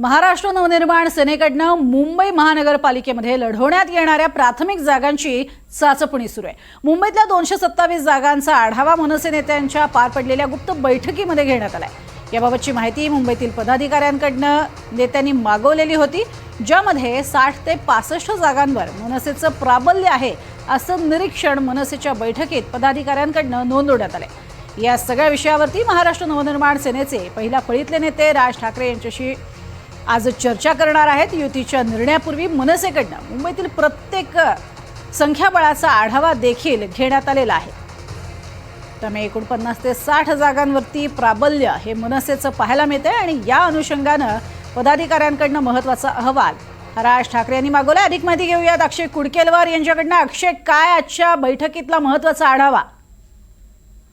महाराष्ट्र नवनिर्माण सेनेकडनं मुंबई महानगरपालिकेमध्ये लढवण्यात येणाऱ्या प्राथमिक जागांची चाचपणी सुरू आहे. मुंबईतल्या दोनशे सत्तावीस जागांचा आढावा मनसे नेत्यांच्या पार पडलेल्या गुप्त बैठकीमध्ये घेण्यात आलाय. याबाबतची माहिती मुंबईतील पदाधिकाऱ्यांकडनं नेत्यांनी मागवलेली होती ज्यामध्ये साठ ते पासष्ट जागांवर मनसेचं प्राबल्य आहे असं निरीक्षण मनसेच्या बैठकीत पदाधिकाऱ्यांकडनं नोंदवण्यात आलंय. या सगळ्या विषयावरती महाराष्ट्र नवनिर्माण सेनेचे पहिल्या फळीतले नेते राज ठाकरे यांच्याशी आज चर्चा करणार आहेत. युतीच्या निर्णयापूर्वी मनसेकडनं मुंबईतील प्रत्येक संख्याबळाचा आढावा देखील घेण्यात आलेला आहे. त्यामुळे एकूण पन्नास ते साठ जागांवरती प्राबल्य हे मनसेचं पाहायला मिळतंय आणि या अनुषंगानं पदाधिकाऱ्यांकडनं महत्त्वाचा अहवाल. राज ठाकरे यांनी मागवला अधिक माहिती घेऊयात. अक्षय कुडकेलवार यांच्याकडनं. अक्षय काय आजच्या बैठकीतला महत्त्वाचा आढावा?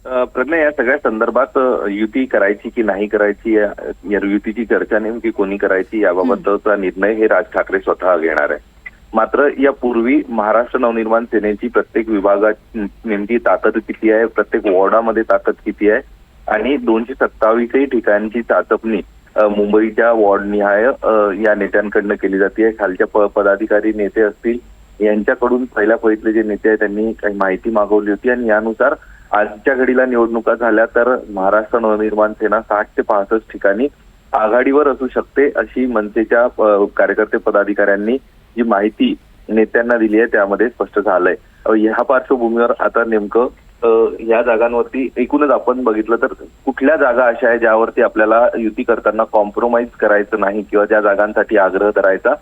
प्रज्ञा या सगळ्या संदर्भात युती करायची की नाही करायची या युतीची चर्चा नेमकी कोणी करायची याबाबतचा निर्णय हे राज ठाकरे स्वतः घेणार आहे. मात्र यापूर्वी महाराष्ट्र नवनिर्माण सेनेची प्रत्येक विभागात नेमकी ताकद किती आहे प्रत्येक वॉर्डामध्ये ताकद किती आहे आणि दोनशे सत्तावीसही ठिकाणची चाचपणी मुंबईच्या वॉर्डनिहाय या नेत्यांकडनं केली जाते. खालच्या पदाधिकारी नेते असतील यांच्याकडून पहिल्या फळीतले जे नेते आहेत त्यांनी काही माहिती मागवली होती आणि यानुसार आजच्या घडीला निवडणुका झाल्या तर महाराष्ट्र नवनिर्माण सेना साठ ते पासष्ट ठिकाणी आघाडीवर असू शकते अशी मनसेच्या कार्यकर्ते पदाधिकाऱ्यांनी जी माहिती नेत्यांना दिली आहे त्यामध्ये स्पष्ट झालंय. ह्या पार्श्वभूमीवर आता नेमकं अ, या जागांवरती एकूणच आपण बघितलं तर कुठल्या जागा अशा आहे ज्यावरती आपल्याला युती करताना कॉम्प्रोमाइज करायचं नाही किंवा ज्या जागांसाठी आग्रह करायचा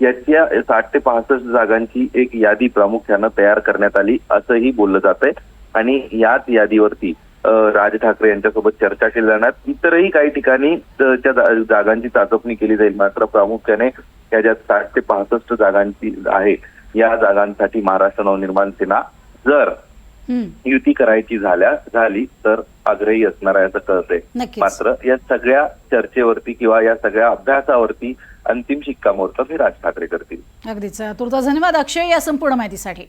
याच्या साठ ते पासष्ट जागांची एक यादी प्रामुख्यानं तयार करण्यात आली असंही बोललं जात आहे आणि याच यादीवरती राज ठाकरे यांच्यासोबत चर्चा केली जाणार. इतरही काही ठिकाणी त्या जागांची चाचपणी केली जाईल. मात्र प्रामुख्याने या ज्या साठ ते पासष्ट जागांची आहे या जागांसाठी महाराष्ट्र नवनिर्माण सेना जर युती करायची झाल्या झाली तर आग्रही असणार आहे असं कळतंय. मात्र या सगळ्या चर्चेवरती किंवा या सगळ्या अभ्यासावरती अंतिम शिक्कामोर्तब हे राज ठाकरे करतील. अगदीच. तुर्ता धन्यवाद अक्षय या संपूर्ण माहितीसाठी.